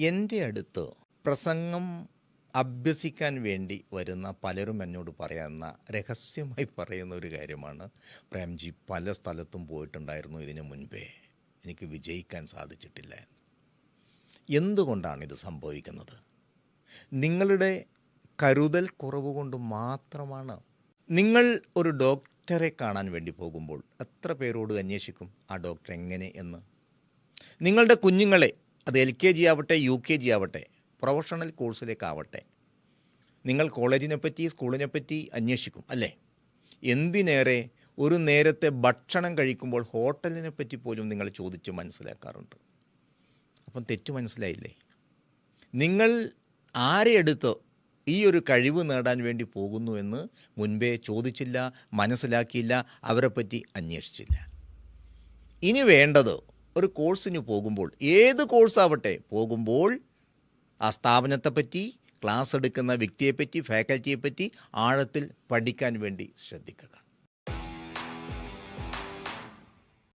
എന്റെ അടുത്ത് പ്രസംഗം അഭ്യസിക്കാൻ വേണ്ടി വരുന്ന പലരും എന്നോട് പറയുന്ന രഹസ്യമായി പറയുന്ന ഒരു കാര്യമാണ്. പ്രേംജി പല സ്ഥലത്തും പോയിട്ടുണ്ടായിരുന്നു ഇതിനു മുൻപേ. എനിക്ക് വിജയിക്കാൻ സാധിച്ചിട്ടില്ല എന്ന്. എന്തുകൊണ്ടാണ് ഇത് സംഭവിക്കുന്നത്? നിങ്ങളുടെ കരുതൽ കുറവ് കൊണ്ട് മാത്രമാണ്. നിങ്ങൾ ഒരു ഡോക്ടറെ കാണാൻ വേണ്ടി പോകുമ്പോൾ എത്ര പേരോട് അന്വേഷിക്കും? ആ ഡോക്ടർ എങ്ങനെ എന്ന്? നിങ്ങളുടെ കുഞ്ഞുങ്ങളെ അത് എൽ കെ ജി ആവട്ടെ യു കെ ജി ആവട്ടെ പ്രൊഫഷണൽ കോഴ്സിലേക്കാവട്ടെ നിങ്ങൾ കോളേജിനെ പറ്റി സ്കൂളിനെ പറ്റി അന്വേഷിക്കും അല്ലേ? എന്തിനേറെ ഒരു നേരത്തെ ഭക്ഷണം കഴിക്കുമ്പോൾ ഹോട്ടലിനെ പറ്റി പോലും നിങ്ങൾ ചോദിച്ച് മനസ്സിലാക്കാറുണ്ട്. അപ്പം തെറ്റ് മനസ്സിലായില്ലേ? നിങ്ങൾ ആരെ എടുത്ത് ഈ ഒരു കഴിവ് നേടാൻ വേണ്ടി പോകുന്നു എന്ന് മുൻപേ ചോദിച്ചില്ല മനസ്സിലാക്കിയില്ല അവരെപ്പറ്റി അന്വേഷിച്ചില്ല. ഇനി വേണ്ടത് ഒരു കോഴ്സിന് പോകുമ്പോൾ ഏത് കോഴ്സാവട്ടെ പോകുമ്പോൾ ആ സ്ഥാപനത്തെപ്പറ്റി ക്ലാസ് എടുക്കുന്ന വ്യക്തിയെപ്പറ്റി ഫാക്കൽറ്റിയെപ്പറ്റി ആഴത്തിൽ പഠിക്കാൻ വേണ്ടി ശ്രദ്ധിക്കുക.